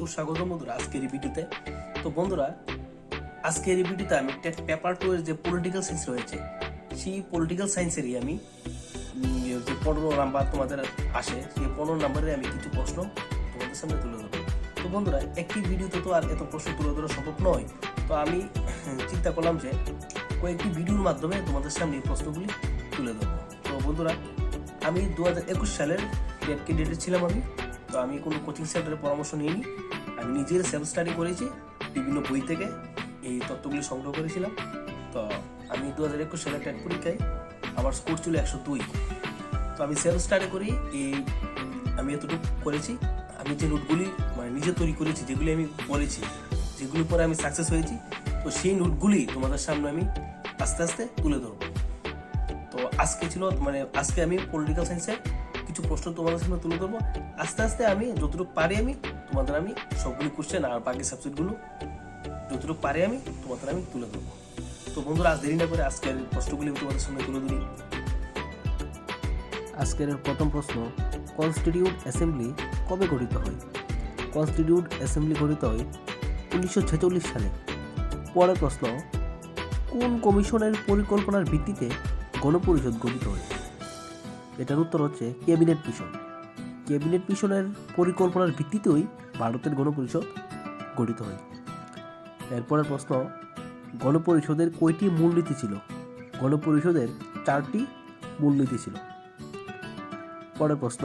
সুস্বাগত বন্ধুরা, আজকের এই ভিডিওতে। তো বন্ধুরা, আজকের এই ভিডিওতে আমি পেপার টু এর যে পলিটিক্যাল সায়েন্স রয়েছে, সেই পলিটিক্যাল সায়েন্সেরই আমি যে পনেরো নাম্বার তোমাদের আসে, সেই পনেরো নাম্বারে আমি কিছু প্রশ্ন তোমাদের সামনে তুলে ধরবো। তো বন্ধুরা, একটি ভিডিওতে তো আর এত প্রশ্ন তুলে ধরা সম্ভব নয়। তো আমি চিন্তা করলাম যে, কয়েকটি ভিডিওর মাধ্যমে তোমাদের সামনে এই প্রশ্নগুলি তুলে ধরবো। তো বন্ধুরা, আমি দু হাজার একুশ সালের ক্যান্ডিডেট ছিলাম আমি, তো আমি কোনো কোচিং সেন্টারের পরামর্শ নিইনি। আমি নিজের সেলফ স্টাডি করেছি, বিভিন্ন বই থেকে এই তত্ত্বগুলি সংগ্রহ করেছিলাম। তো আমি দু হাজার একুশ সালের টেট পরীক্ষায় আমার স্কোর ছিল একশো দুই। তো আমি সেলফ স্টাডি করি, এই আমি এতটুকু করেছি। আমি যে নোটগুলি মানে নিজে তৈরি করেছি, যেগুলি আমি পড়েছি যেগুলি পরে আমি সাকসেস হয়েছি, তো সেই নোটগুলি তোমাদের সামনে আমি আস্তে আস্তে তুলে ধরবো। তো আজকে ছিল মানে আজকে আমি পলিটিক্যাল সায়েন্সের কিছু প্রশ্ন তোমাদের সামনে তুলে ধরবো। আস্তে আস্তে আমি যতটুকু পারি আমি তোমাদের আমি সবগুলি কোশ্চেন আর বাকি সাবজেক্টগুলো যতটুকু পারি আমি তোমাদের আমি তুলে ধরবো। তো বন্ধুরা, আজ দেরি না করে আজকের প্রশ্নগুলি আমি তোমাদের সামনে তুলে ধরি। আজকের প্রথম প্রশ্ন কনস্টিটিউট অ্যাসেম্বলি কবে গঠিত হয়? কনস্টিটিউট অ্যাসেম্বলি গঠিত হয় উনিশশো ছেচল্লিশ সালে। পরের প্রশ্ন, কোন কমিশনের পরিকল্পনার ভিত্তিতে গণপরিষদ গঠিত হয়? এটার উত্তর হচ্ছে ক্যাবিনেট মিশন। ক্যাবিনেট মিশনের পরিকল্পনার ভিত্তিতেই ভারতের গণপরিষদ গঠিত হয়। এরপরের প্রশ্ন, গণপরিষদের কয়টি মূলনীতি ছিল? গণপরিষদের চারটি মূলনীতি ছিল। পরের প্রশ্ন,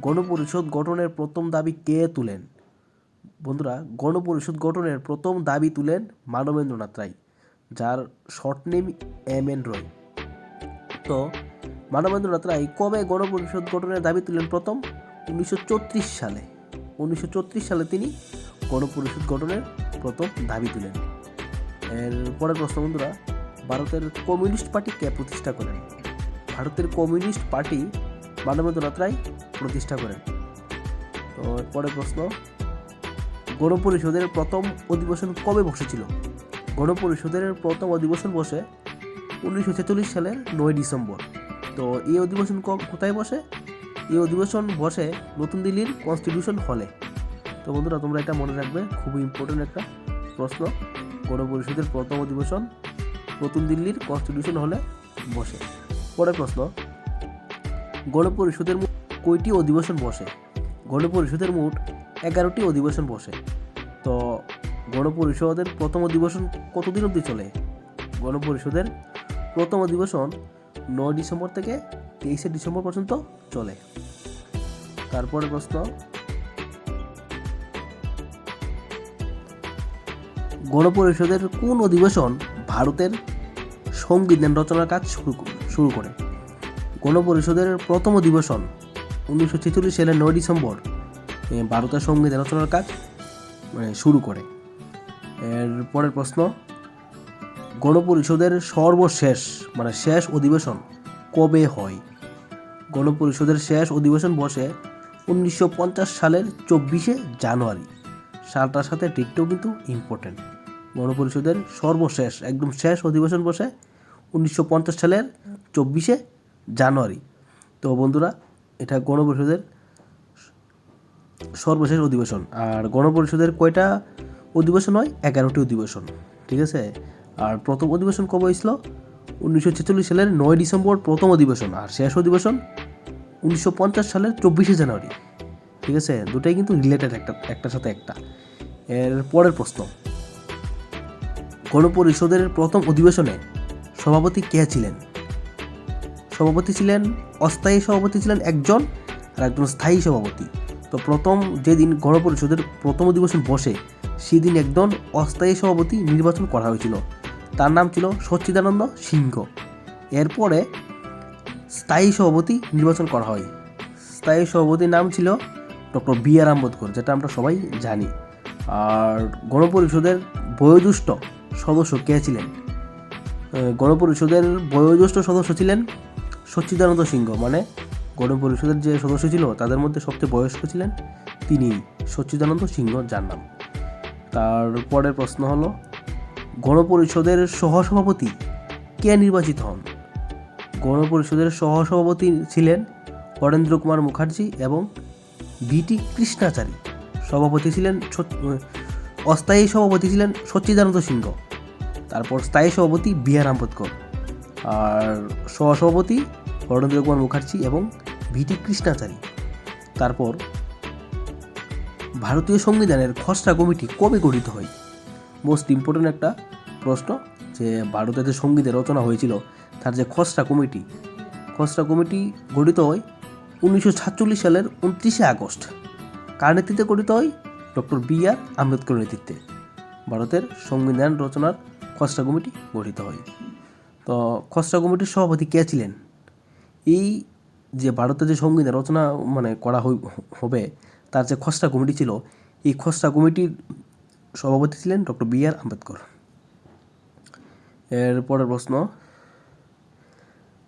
গণপরিষদ গঠনের প্রথম দাবি কে তুলেন? বন্ধুরা, গণপরিষদ গঠনের প্রথম দাবি তুলেন মানবেন্দ্রনাথ রায়, যার short name M N Roy. তো মানবেন্দ্রনাথ রায় কবে গণপরিষদ গঠনের দাবি তুলেন প্রথম? উনিশশো চৌত্রিশ সালে। উনিশশো চৌত্রিশ সালে তিনি গণপরিষদ গঠনের প্রথম দাবি তুলেন। এর পরের প্রশ্ন, বন্ধুরা, ভারতের কমিউনিস্ট পার্টি কে প্রতিষ্ঠা করেন? ভারতের কমিউনিস্ট পার্টি মানবেন্দ্রনাথ রায় প্রতিষ্ঠা করেন। তো পরের প্রশ্ন, গণপরিষদের প্রথম অধিবেশন কবে বসেছিল? গণপরিষদের প্রথম অধিবেশন বসে উনিশশো ছেচল্লিশ সালের নয় ডিসেম্বর। তো এই অধিবেশন কোথায় বসে? এই অধিবেশন বসে নতুন দিল্লির কনস্টিটিউশন হলে তো বন্ধুরা, তোমরা এটা মনে রাখবে, খুবই ইম্পর্টেন্ট একটা প্রশ্ন। গণপরিষদের প্রথম অধিবেশন নতুন দিল্লির কনস্টিটিউশন হলে বসে। পরের প্রশ্ন, গণপরিষদের মোট কয়টি অধিবেশন বসে? গণপরিষদের মোট এগারোটি অধিবেশন বসে। তো গণপরিষদের প্রথম অধিবেশন কতদিন অবধি চলে? গণপরিষদের প্রথম অধিবেশন নয় ডিসেম্বর থেকে তেইশে ডিসেম্বর পর্যন্ত চলে। তারপরে প্রশ্ন, গণপরিষদের কোন অধিবেশন ভারতের সংবিধান রচনার কাজ শুরু শুরু করে? গণপরিষদের প্রথম অধিবেশন উনিশশো ছেচল্লিশ সালের নয় ডিসেম্বর ভারতের সংবিধান রচনার কাজ মানে শুরু করে। এর পরের প্রশ্ন গণপরিষদের সর্বশেষ মানে শেষ অধিবেশন কবে হয়? গণপরিষদের শেষ অধিবেশন বসে উনিশশো পঞ্চাশ সালের চব্বিশে জানুয়ারি। সালটার সাথে ডেটটাও কিন্তু ইম্পর্টেন্ট গণপরিষদের সর্বশেষ, একদম শেষ অধিবেশন বসে উনিশশো পঞ্চাশ সালের চব্বিশে জানুয়ারি। তো বন্ধুরা, এটা গণপরিষদের সর্বশেষ অধিবেশন। আর গণপরিষদের কয়টা অধিবেশন হয়? এগারোটি অধিবেশন, ঠিক আছে? আর প্রথম অধিবেশন কবে হয়েছিল? উনিশশো ছেচল্লিশ সালের নয় ডিসেম্বর প্রথম অধিবেশন আর শেষ অধিবেশন উনিশশো পঞ্চাশ সালের চব্বিশে জানুয়ারি। ঠিক আছে? দুটাই কিন্তু রিলেটেড একটা, একটার সাথে একটা। এর পরের প্রশ্ন। গণপরিষদের প্রথম অধিবেশনে সভাপতি কে ছিলেন? সভাপতি ছিলেন, অস্থায়ী সভাপতি ছিলেন একজন আর একজন স্থায়ী সভাপতি। তো প্রথম যেদিন গণপরিষদের প্রথম অধিবেশন বসে, সেদিন একজন অস্থায়ী সভাপতি নির্বাচন করা হয়েছিল। তার নাম ছিল সচ্চিদানন্দ সিংহ। এরপরে স্থায়ী সভাপতি নির্বাচন করা হয়। স্থায়ী সভাপতির নাম ছিল ডক্টর বি আর আম্বেদকর, যেটা আমরা সবাই জানি। আর গণপরিষদের বয়োজ্যেষ্ঠ সদস্য কে ছিলেন? গণপরিষদের বয়োজ্যেষ্ঠ সদস্য ছিলেন সচ্চিদানন্দ সিংহ মানে গণপরিষদের যে সদস্য ছিল তাদের মধ্যে সবচেয়ে বয়স্ক ছিলেন তিনি, সচ্চিদানন্দ সিংহ যার নাম। তারপরের প্রশ্ন হলো গণপরিষদের সহসভাপতি কে নির্বাচিত হন? গণপরিষদের সহসভাপতি ছিলেন হরেন্দ্র কুমার মুখার্জি এবং বিটি কৃষ্ণাচারী। সভাপতি ছিলেন অস্থায়ী সভাপতি ছিলেন সচ্চিদানন্দ সিংহ। তারপর স্থায়ী সভাপতি বি আর আম্বেদকর আর সহসভাপতি বরেন্দ্র কুমার মুখার্জি এবং ভিটি কৃষ্ণাচারী। তারপর ভারতীয় সংবিধানের খসড়া কমিটি কবে গঠিত হয়? মোস্ট ইম্পর্টেন্ট একটা প্রশ্ন যে ভারতের যে সংবিধান রচনা হয়েছিল, তার যে খসড়া কমিটি খসড়া কমিটি গঠিত হয় উনিশশো সাতচল্লিশ সালের উনত্রিশে আগস্ট। কার নেতৃত্বে গঠিত হয়? ডক্টর বি আর আম্বেদকর নেতৃত্বে। ভারতের সংবিধান রচনার খসড়া কমিটি গঠিত হয়। তো খসড়া কমিটির সভাপতি কে ছিলেন? এই যে ভারতের যে সংবিধান রচনা মানে করা হবে, তার যে খসড়া কমিটি ছিল, এই খসড়া কমিটির সভাপতি ছিলেন ডক্টর বি আর আম্বেদকর। এর পরের প্রশ্ন,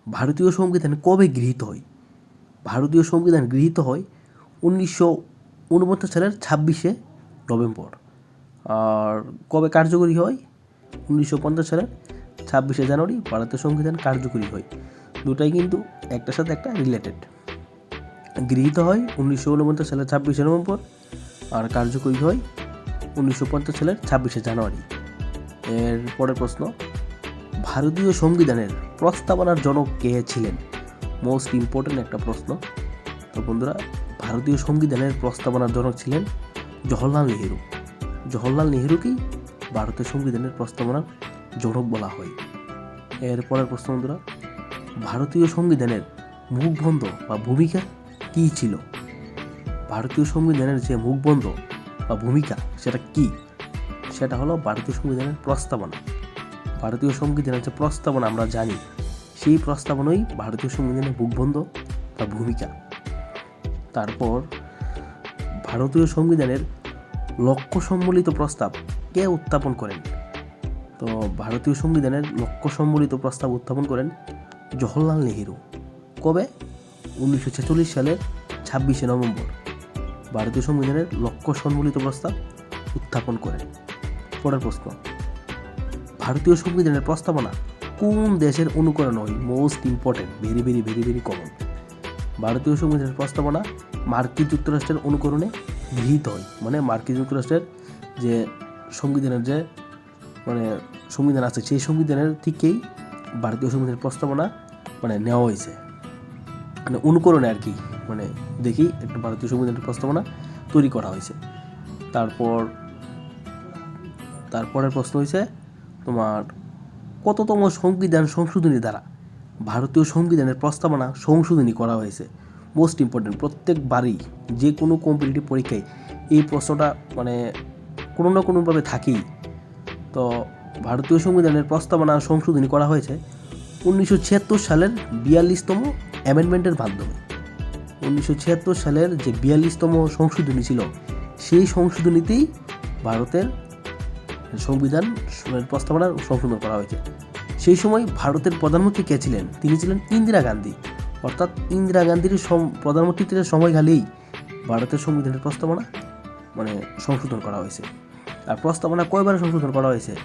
ভারতীয় সংবিধান কবে গৃহীত হয়? ভারতীয় সংবিধান গৃহীত হয় উনিশশো উনপঞ্চাশ সালের ছাব্বিশে নভেম্বর। আর কবে কার্যকরী হয়? উনিশশো পঞ্চাশ সালের ছাব্বিশে জানুয়ারি ভারতীয় সংবিধান কার্যকরী হয়। দুটাই কিন্তু একটার সাথে একটা রিলেটেড গৃহীত হয় উনিশশো উনপঞ্চাশ সালের ছাব্বিশে নভেম্বর আর কার্যকরী হয় উনিশশো পঞ্চাশ সালের ছাব্বিশে জানুয়ারি। এর পরের প্রশ্ন, ভারতীয় সংবিধানের প্রস্তাবনার জনক কে ছিলেন? মোস্ট ইম্পর্টেন্ট একটা প্রশ্ন। তো বন্ধুরা, ভারতীয় সংবিধানের প্রস্তাবনার জনক ছিলেন জওহরলাল নেহেরু। জওহরলাল নেহেরুকেই ভারতীয় সংবিধানের প্রস্তাবনার জনক বলা হয়। এর পরের প্রশ্ন বন্ধুরা, ভারতীয় সংবিধানের মুখবন্ধ বা ভূমিকা কী ছিল? ভারতীয় সংবিধানের যে মুখবন্ধ বা ভূমিকা সেটা কি? সেটা হলো ভারতীয় সংবিধানের প্রস্তাবনা। ভারতীয় সংবিধানের যে প্রস্তাবনা আমরা জানি, সেই প্রস্তাবনাই ভারতীয় সংবিধানের মুখবন্ধ বা ভূমিকা। তারপর ভারতীয় সংবিধানের লক্ষ্য সম্বলিত প্রস্তাব কে উত্থাপন করেন? তো ভারতীয় সংবিধানের লক্ষ্য সম্বলিত প্রস্তাব উত্থাপন করেন জওহরলাল নেহেরু। কবে? উনিশশো সালের ছাব্বিশে নভেম্বর। ভারতীয় সংবিধানের লক্ষ্য সম্বলিত প্রস্তাব উত্থাপন করেন পরের প্রশ্ন, ভারতীয় সংবিধানের প্রস্তাবনা কোন দেশের অনুকরণ হয়? Most important very very very very common ভারতীয় সংবিধানের প্রস্তাবনা মার্কিন যুক্তরাষ্ট্রের অনুকরণে গৃহীত হয়। মানে মার্কিন যুক্তরাষ্ট্রের যে সংবিধানের যে মানে সংবিধান আছে, সেই সংবিধানের থেকেই ভারতীয় সংবিধানের প্রস্তাবনা মানে নেওয়া হয়েছে। মানে অনুকরণে আর কি। মানে দেখি একটা ভারতীয় সংবিধানের প্রস্তাবনা তৈরি করা হয়েছে। তারপর, তারপরের প্রশ্ন হয়েছে তোমার কততম সংবিধান সংশোধনী দ্বারা ভারতীয় সংবিধানের প্রস্তাবনা সংশোধনী করা হয়েছে? মোস্ট ইম্পর্টেন্ট প্রত্যেকবারই যে কোনো কম্পিটিটিভ পরীক্ষায় এই প্রশ্নটা মানে কোনো না কোনোভাবে থাকেই। তো ভারতীয় সংবিধানের প্রস্তাবনা সংশোধনী করা হয়েছে উনিশশো ছিয়াত্তর সালের বিয়াল্লিশতম অ্যামেন্ডমেন্টের মাধ্যমে। উনিশশো ছিয়াত্তর সালের যে বিয়াল্লিশতম সংশোধনী ছিল, সেই সংশোধনীতেই ভারতের সংবিধান প্রস্তাবনার সংশোধন করা হয়েছে। সেই সময় ভারতের প্রধানমন্ত্রী কে ছিলেন? তিনি ছিলেন ইন্দিরা গান্ধী। অর্থাৎ ইন্দিরা গান্ধীর প্রধানমন্ত্রীত্বের সময়কালেই ভারতের সংবিধানের প্রস্তাবনা মানে সংশোধন করা হয়েছে। আর প্রস্তাবনা কয়বার সংশোধন করা হয়েছে?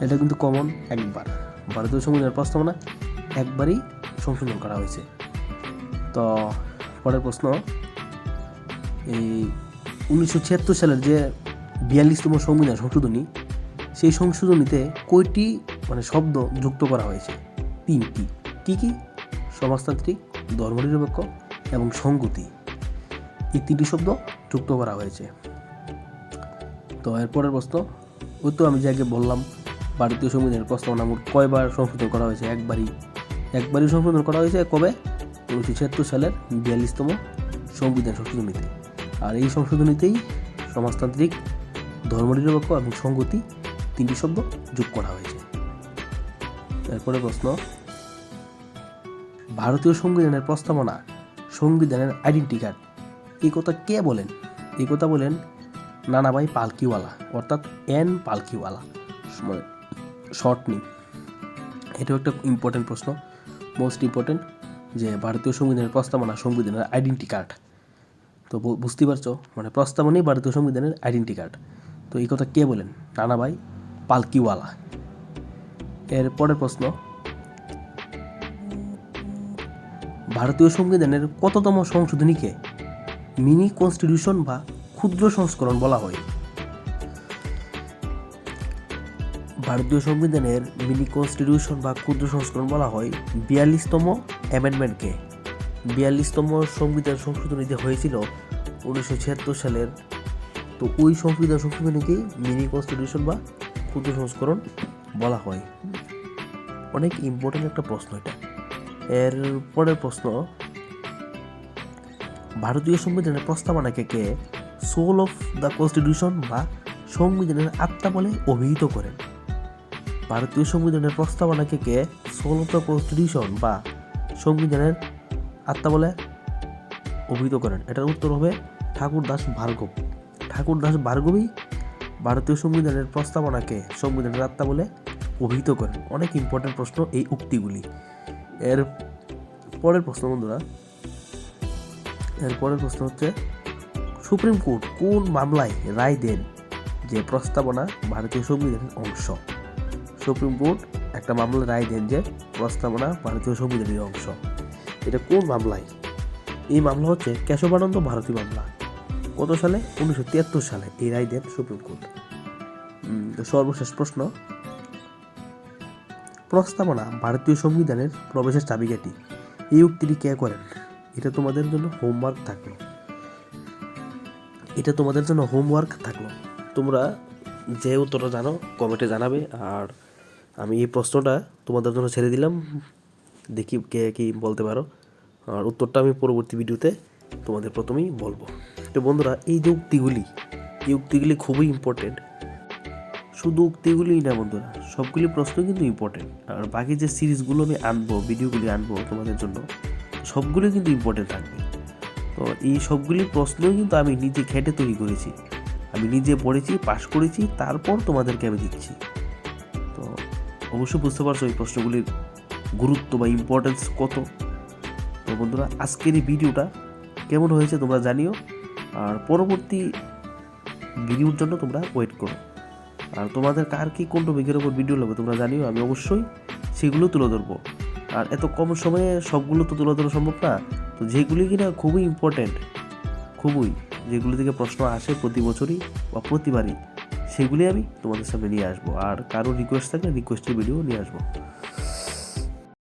এটা কিন্তু কমন একবার। ভারতীয় সংবিধানের প্রস্তাবনা একবারই সংশোধন করা হয়েছে। তো পরের প্রশ্ন, এই উনিশশো ছিয়াত্তর সালের যে বিয়াল্লিশতম সংবিধান সংশোধনী, সেই সংশোধনীতে কয়টি মানে শব্দ যুক্ত করা হয়েছে? তিনটি। কি কি? সমাজতান্ত্রিক, ধর্মনিরপেক্ষ এবং সংগতি এই তিনটি শব্দ যুক্ত করা হয়েছে। তো এরপরের প্রশ্ন, ওই তো আমি যে আগে বললাম, ভারতীয় সংবিধানের প্রস্তাবনা মোট কয়বার সংশোধন করা হয়েছে? একবারই। একবারই সংশোধন করা হয়েছে কবে? উনিশশো ছিয়াত্তর সালের বিয়াল্লিশতম সংবিধান সংশোধনীতে। আর এই সংশোধনীতেই সমাজতান্ত্রিক, ধর্মনিরপেক্ষ এবং সংগতি তিনটি শব্দ যোগ করা হয়েছে। এরপরে প্রশ্ন, ভারতীয় সংবিধানের প্রস্তাবনা, সংবিধানের আইডেন্টি কার্ড এই কথা কে বলেন? এই কথা বলেন নানাভাই পালকিওয়ালা, অর্থাৎ এন পালকিওয়ালা। মানে শর্ট নিম। এটাও একটা ইম্পর্টেন্ট প্রশ্ন মোস্ট ইম্পর্টেন্ট যে ভারতীয় সংবিধানের প্রস্তাবনা, সংবিধানের আইডেন্টি কার্ড তো বুঝতে পারছ? মানে প্রস্তাবনাই ভারতীয় সংবিধানের আইডেন্টি কার্ড তো এই কথা কে বলেন? নানা ভাই পালকিওয়ালা। এর পরের প্রশ্ন। ভারতীয় সংবিধানের কততম সংশোধনীকে মিনি কনস্টিটিউশন বা ক্ষুদ্র সংস্করণ বলা হয়। ভারতীয় সংবিধানের মিনি কনস্টিটিউশন বা ক্ষুদ্র সংস্করণ বলা হয় বিয়াল্লিশতম অ্যামেন্ডমেন্টকে। বিয়াল্লিশতম সংবিধান সংশোধনী যে হয়েছিল উনিশশো ছিয়াত্তর সালের, তো ওই সংবিধান সংশোধনীকেই মিনি কনস্টিটিউশন বা ক্ষুদ্র সংস্করণ বলা হয়। অনেক ইম্পর্টেন্ট একটা প্রশ্ন এটা। এর পরের প্রশ্ন, ভারতীয় সংবিধানের প্রস্তাবনাকে কে সোল অফ দ্য কনস্টিটিউশন বা সংবিধানের আত্মা বলে অভিহিত করেন? ভারতীয় সংবিধানের প্রস্তাবনাকে কে সোল অফ দ্য কনস্টিটিউশন বা সংবিধানের আত্মা বলে অভিহিত করেন। এটার উত্তর হবে ঠাকুরদাস ভার্গব। ঠাকুর দাস ভার্গবই ভারতীয় সংবিধানের প্রস্তাবনাকে সংবিধানের আত্মা বলে অভিহিত করেন। অনেক ইম্পর্টেন্ট প্রশ্ন এই উক্তিগুলি। এর পরের প্রশ্ন বন্ধুরা, এর পরের প্রশ্ন হচ্ছে, সুপ্রিম কোর্ট কোন মামলায় রায় দেন যে প্রস্তাবনা ভারতীয় সংবিধানের অংশ? সুপ্রিম কোর্ট একটা মামলায় রায় দেন যে প্রস্তাবনা ভারতীয় সংবিধানের অংশ। এটা কোন মামলায়? এই মামলা হচ্ছে কেশবানন্দ ভারতী মামলা। কত সালে? উনিশশো তিয়াত্তর সালে এই রায় দেন সুপ্রিম কোর্ট। সর্বশেষ প্রশ্ন। প্রস্তাবনা ভারতীয় সংবিধানের প্রবেশের চাবিকাঠি। এই উক্তিটি কে করেন? এটা তোমাদের জন্য হোমওয়ার্ক থাকল। এটা তোমাদের জন্য হোমওয়ার্ক থাকল। তোমরা যে উত্তরটা জানো কমেন্টে জানাবে। আর আমি এই প্রশ্নটা তোমাদের জন্য ছেড়ে দিলাম। দেখি কে কি বলতে পারো। আর উত্তরটা আমি পরবর্তী ভিডিওতে তোমাদের প্রথমেই বলব। তো বন্ধুরা, এই যে উক্তিগুলি, এই উক্তিগুলি খুবই ইম্পর্টেন্ট শুধু উক্তিগুলিই না বন্ধুরা, সবগুলি প্রশ্ন কিন্তু ইম্পর্টেন্ট আর বাকি যে সিরিজগুলো আমি আনব, ভিডিওগুলি আনব তোমাদের জন্য, সবগুলি কিন্তু ইম্পর্টেন্ট থাকবে। তো এই সবগুলি প্রশ্নই কিন্তু আমি নিজে খেটে তৈরি করেছি। আমি নিজে পড়েছি, পাশ করেছি, তারপর তোমাদেরকে আমি দিচ্ছি। অবশ্যই বুঝতে পারছ এই প্রশ্নগুলির গুরুত্ব বা ইম্পর্টেন্স কত। তো বন্ধুরা, আজকের এই ভিডিওটা কেমন হয়েছে তোমরা জানিও, আর পরবর্তী ভিডিওর জন্য তোমরা ওয়েট করো। আর তোমাদের কার কি কোন টপিকের উপর ভিডিও লাগবে তোমরা জানিও, আমি অবশ্যই সেগুলো তুলে ধরবো। আর এত কম সময়ে সবগুলো তো তুলে ধরা সম্ভব না, তো যেগুলি কিনা খুবই ইম্পর্ট্যান্ট খুবই যেগুলো থেকে প্রশ্ন আসে প্রতি বছরই বা প্রতিবারই সেগুলি আমি তোমাদের সামনে নিয়ে আসব। আর কারও রিকোয়েস্ট থাকলে রিকোয়েস্টের ভিডিও নিয়ে আসব।